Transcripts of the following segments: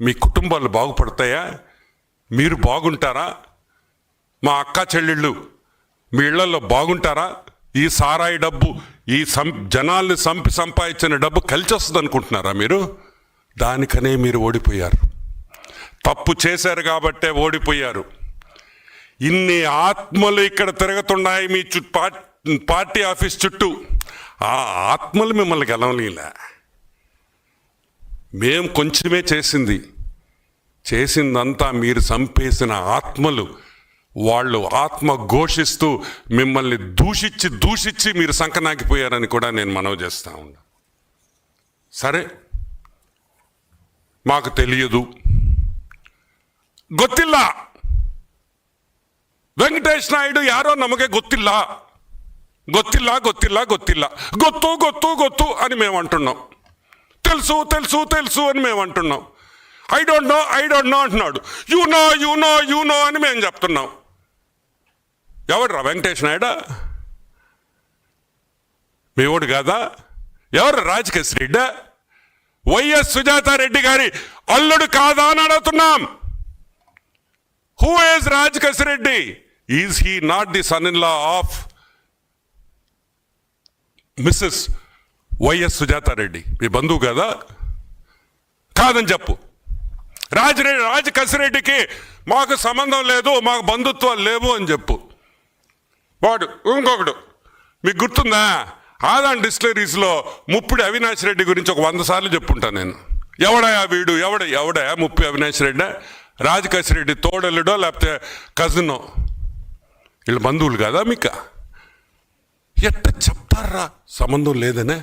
మీ కుటుంబాలు బాగుపడతాయా? మీరు బాగుంటారా? మా అక్క చెల్లెళ్ళు మీ ఇళ్ళలో బాగుంటారా? ఈ సారాయి డబ్బు ఈ సం జనాల్ని సంపి సంపాదించిన డబ్బు కలిసి వస్తుంది అనుకుంటున్నారా మీరు? దానికనే మీరు ఓడిపోయారు. తప్పు చేశారు కాబట్టే ఓడిపోయారు. ఇన్ని ఆత్మలు ఇక్కడ తిరుగుతున్నాయి మీ చుట్టూ పార్టీ ఆఫీస్ చుట్టూ. ఆ ఆత్మలు మిమ్మల్ని గెలవలేలే మేం కొంచెమే చేసింది చేసిందంతా మీరు చంపేసిన ఆత్మలు వాళ్ళు ఆత్మ ఘోషిస్తూ మిమ్మల్ని దూషించి దూషించి మీరు సంకనాకిపోయారని కూడా నేను మనవి చేస్తా ఉన్నా సరే మాకు తెలియదు ಗೊತ್ತಿಲ್ಲ ವೆಂಕಟೇಶ್ ನಾಯ್ಡು ಯಾರೋ ನಮಗೆ ಗೊತ್ತಿಲ್ಲ ಗೊತ್ತಿಲ್ಲ ಗೊತ್ತಿಲ್ಲ ಗೊತ್ತಿಲ್ಲ ಗೊತ್ತು ಗೊತ್ತು ಗೊತ್ತು అని మేము అంటున్నాం తెలుసు తెలుసు తెలుసు అని మేము అంటున్నాం. I don't know I don't know అంటున్నాడు. You know you know you know అని మేము చెప్తున్నాం. ఎవడ్రా వెంకటేష్ నాయుడు? మీ ఓడు కాదా? ఎవరు రాజకేశ్ రెడ్డి? వైఎస్ సుజాతారెడ్డి గారి అల్లుడు కాదా అని అడుగుతున్నాం. Who is Raj Reddy? Is he not the son in law of Mrs YS Sujatha Reddy. మీ బంధువు కదా? కాదని చెప్పు. రాజరెడ్డి రాజ కసిరెడ్డికి మాకు సంబంధం లేదు మాకు బంధుత్వాలు లేవు అని చెప్పు. వాడు ఇంకొకడు. మీకు గుర్తుందా? ఆదాన్ డిస్టిలరీస్లో ముప్పుడు అవినాష్ రెడ్డి గురించి ఒక వంద సార్లు చెప్పుంటాను నేను. ఎవడయా వీడు? ఎవడ ఎవడయా ముప్పి అవినాష్ రెడ్డి? రాజ కసిరెడ్డి తోడల్లుడో లేకపోతే కజినో? వీళ్ళు బంధువులు కదా మీకు? ఎట్ట చెప్తారా? సంబంధం లేదనే?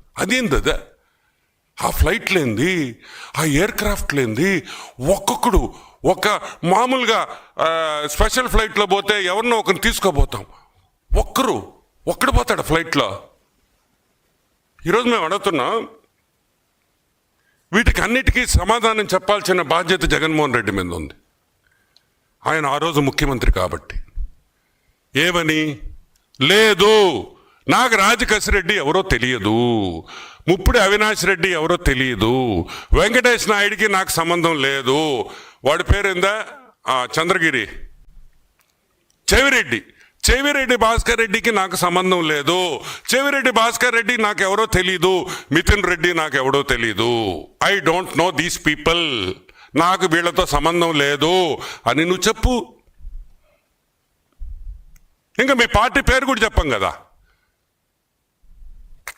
అదేంది ఆ ఫ్లైట్లేంది ఆ ఎయిర్ క్రాఫ్ట్ ఒక్కొక్కడు ఒక మామూలుగా స్పెషల్ ఫ్లైట్లో పోతే ఎవరినో ఒకరిని తీసుకోబోతాం ఒక్కరు ఒక్కడు పోతాడు ఫ్లైట్లో ఈరోజు మేము అడుగుతున్నాం వీటికి అన్నిటికీ సమాధానం చెప్పాల్సిన బాధ్యత జగన్మోహన్ రెడ్డి మీద ఉంది. ఆయన ఆ రోజు ముఖ్యమంత్రి కాబట్టి. ఏమని? లేదు. నాకు రాజకసిరెడ్డి ఎవరో తెలియదు. ముప్పుడు అవినాష్ రెడ్డి ఎవరో తెలియదు. వెంకటేష్ నాయుడికి నాకు సంబంధం లేదు. వాడి పేరేందా చంద్రగిరి. చెవిరెడ్డి. చెవిరెడ్డి భాస్కర్ రెడ్డికి నాకు సంబంధం లేదు. చెవిరెడ్డి భాస్కర్ రెడ్డి నాకు ఎవరో తెలీదు. మిథున్ రెడ్డి నాకు ఎవడో తెలీదు. I don't know these people. నాకు వీళ్ళతో సంబంధం లేదు అని నువ్వు చెప్పు. ఇంకా మీ పార్టీ పేరు కూడా చెప్పం కదా.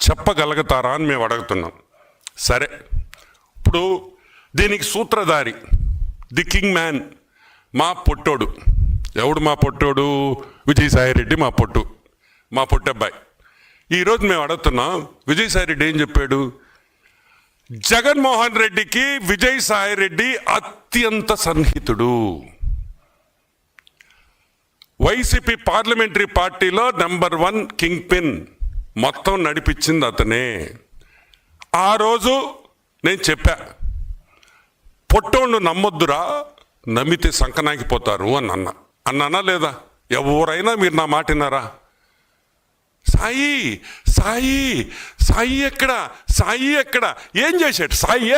చెప్పగలుగుతారా అని మేము అడుగుతున్నాం. సరే. ఇప్పుడు దీనికి సూత్రధారి ది కింగ్ మ్యాన్ మా పొట్టోడు. ఎవడు మా పొట్టోడు? విజయసాయిరెడ్డి మా పొట్టు మా పొట్టబ్బాయి. ఈరోజు మేము అడుగుతున్నాం విజయసాయిరెడ్డి ఏం చెప్పాడు? జగన్మోహన్ రెడ్డికి విజయసాయిరెడ్డి అత్యంత సన్నిహితుడు. వైసీపీ పార్లమెంటరీ పార్టీలో నెంబర్ వన్ కింగ్ పిన్. మొత్తం నడిపించింది అతనే. ఆ రోజు నేను చెప్పా పొట్టోళ్ళు నమ్మొద్దురా నమ్మితే సంకనాగిపోతారు అని అన్న. అన్నానా లేదా? ఎవరైనా మీరు నా మాటినారా సాయి సాయి సాయి ఎక్కడ? సాయి ఎక్కడ? ఏం చేశాడు? సాయి?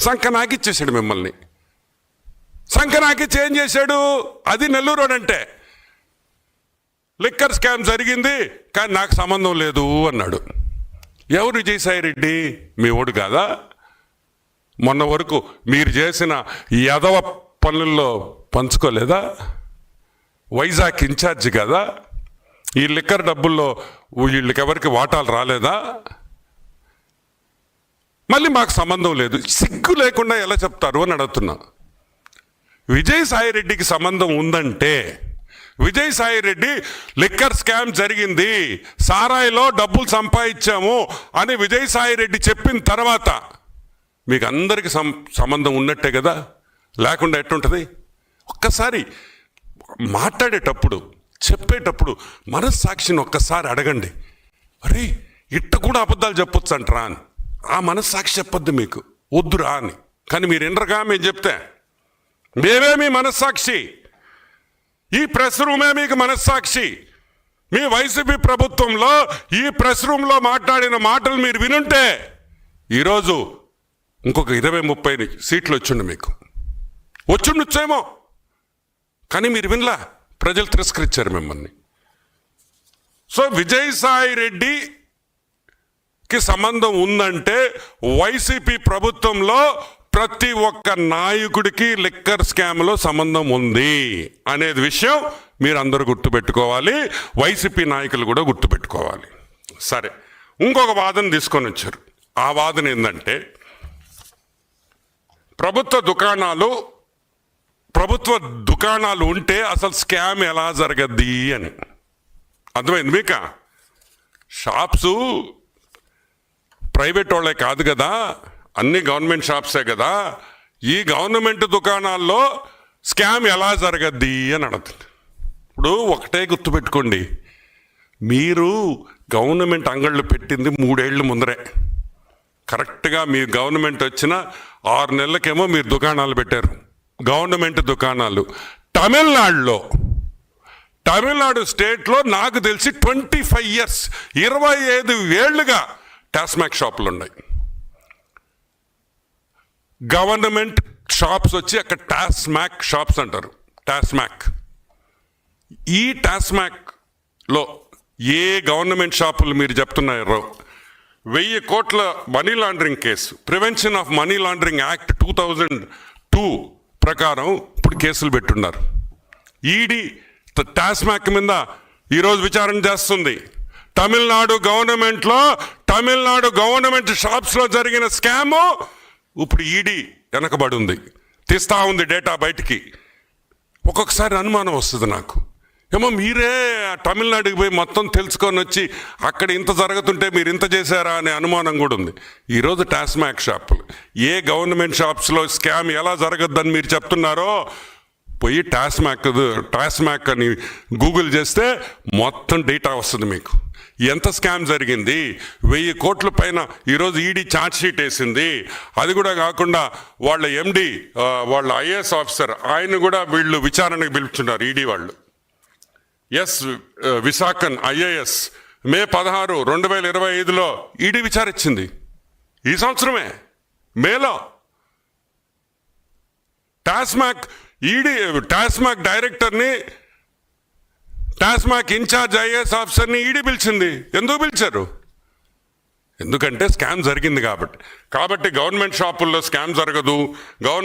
సంకనాకిచ్చేసాడు మిమ్మల్ని. సంకనాకిచ్చి ఏం చేశాడు? అది నెల్లూరు అంటే లిక్కర్ స్కామ్ జరిగింది కానీ నాకు సంబంధం లేదు అన్నాడు. ఎవరు విజయసాయిరెడ్డి మీ ఓడు కాదా? మొన్న వరకు మీరు చేసిన యదవ పనుల్లో పంచుకోలేదా? వైజాగ్ ఇన్ఛార్జ్ కదా? ఈ లిక్కర్ డబ్బుల్లో వీళ్ళకెవరికి వాటాలు రాలేదా? మళ్ళీ మాకు సంబంధం లేదు. సిగ్గు లేకుండా ఎలా చెప్తారు అని అడుగుతున్నా. విజయసాయిరెడ్డికి సంబంధం ఉందంటే విజయసాయి రెడ్డి లిక్కర్ స్కామ్ జరిగింది. సారాయిలో డబ్బులు సంపాదించాము అని విజయసాయి రెడ్డి చెప్పిన తర్వాత మీకు అందరికి సం సంబంధం ఉన్నట్టే కదా? లేకుండా ఎట్టుంటుంది ఒక్కసారి మాట్లాడేటప్పుడు చెప్పేటప్పుడు మనస్సాక్షిని ఒక్కసారి అడగండి. అరే ఇట్ట కూడా అబద్ధాలు చెప్పొచ్చు అంటరా అని. ఆ మనస్సాక్షి చెప్పొద్దు మీకు. వద్దురా అని. కానీ మీరు వినరుగా మేము చెప్తే? మేమే మీ మనస్సాక్షి. ఈ ప్రెస్ రూమే మీకు మనస్సాక్షి. మీ వైసీపీ ప్రభుత్వంలో ఈ ప్రెస్ రూమ్లో మాట్లాడిన మాటలు మీరు వినుంటే ఈరోజు ఇంకొక ఇరవై ముప్పై సీట్లు వచ్చిండు మీకు. వచ్చిండొచ్చేమో. కానీ మీరు వినలా ప్రజలు తిరస్కరించారు మిమ్మల్ని. సో విజయసాయి రెడ్డికి సంబంధం ఉందంటే వైసీపీ ప్రభుత్వంలో ప్రతి ఒక్క నాయకుడికి లిక్కర్ స్కామ్లో సంబంధం ఉంది అనేది విషయం మీరు అందరూ గుర్తుపెట్టుకోవాలి. వైసీపీ నాయకులు కూడా గుర్తుపెట్టుకోవాలి. సరే ఇంకొక వాదన తీసుకొని వచ్చారు. ఆ వాదన ఏంటంటే ప్రభుత్వ దుకాణాలు ప్రభుత్వ దుకాణాలు ఉంటే అసలు స్కామ్ ఎలా జరగద్ది అని. అర్థమైంది మీక? షాప్స్ ప్రైవేట్ వాళ్ళే కాదు కదా. అన్ని గవర్నమెంట్ షాప్సే కదా ఈ గవర్నమెంట్ దుకాణాల్లో స్కామ్ ఎలా జరగద్ది అని అడుగుతుంది. ఇప్పుడు ఒకటే గుర్తుపెట్టుకోండి మీరు గవర్నమెంట్ అంగళ్ళు పెట్టింది మూడేళ్ళ ముందరే. కరెక్ట్గా మీ గవర్నమెంట్ వచ్చిన ఆరు నెలలకేమో మీరు దుకాణాలు పెట్టారు. గవర్నమెంట్ దుకాణాలు. తమిళనాడులో తమిళనాడు స్టేట్లో నాకు తెలిసి ట్వంటీ ఫైవ్ ఇయర్స్ ఇరవై ఐదు వేళ్ళుగా టాస్మాక్ షాపులు ఉన్నాయి గవర్నమెంట్ షాప్స్ వచ్చి అక్కడ టాస్మాక్ షాప్స్ అంటారు. టాస్మాక్. ఈ టాస్మాక్లో ఏ గవర్నమెంట్ షాపులు మీరు చెప్తున్నారో వెయ్యి కోట్ల money laundering case prevention of money laundering act two thousand two ప్రకారం ఇప్పుడు కేసులు పెట్టున్నారు. ఈడీ టాస్మాక్ మీద ఈరోజు విచారణ చేస్తుంది. తమిళనాడు గవర్నమెంట్లో తమిళనాడు గవర్నమెంట్ షాప్స్లో జరిగిన స్కాము ఇప్పుడు ఈడీ వెనకబడి ఉంది తీస్తా ఉంది డేటా బయటికి. ఒక్కొక్కసారి అనుమానం వస్తుంది నాకు. ఏమో మీరే తమిళనాడుకి పోయి మొత్తం తెలుసుకొని వచ్చి అక్కడ ఇంత జరుగుతుంటే మీరు ఇంత చేశారా అనే అనుమానం కూడా ఉంది. ఈరోజు టాస్మాక్ షాపులు ఏ గవర్నమెంట్ షాప్స్లో స్కామ్ ఎలా జరగద్దని మీరు చెప్తున్నారో పోయి టాస్మాక్ టాస్మాక్ అని గూగుల్ చేస్తే మొత్తం డేటా వస్తుంది మీకు. ఎంత స్కామ్ జరిగింది? వెయ్యి కోట్ల పైన ఈరోజు ఈడీ ఛార్జ్ షీట్ వేసింది. అది కూడా కాకుండా వాళ్ళ ఎండి వాళ్ళ ఐఏఎస్ ఆఫీసర్ ఆయన కూడా వీళ్ళు విచారణకు పిలుపుతున్నారు ఈడీ వాళ్ళు. ఎస్ విశాఖన్ ఐఏఎస్ మే పదహారు రెండు వేల ఇరవై ఐదులో ఈడీ విచారించింది ఈ సంవత్సరమే మేలో. టాస్మాక్ ఈడీ టాస్మాక్ డైరెక్టర్ని టాస్మాక్ ఇన్ఛార్జ్ ఐఏఎస్ ఆఫీసర్ని ఈడీ పిలిచింది. ఎందుకు పిలిచారు? ఎందుకంటే స్కామ్ జరిగింది కాబట్టి. కాబట్టి గవర్నమెంట్ షాపుల్లో స్కామ్ జరగదు. గవర్నమెంట్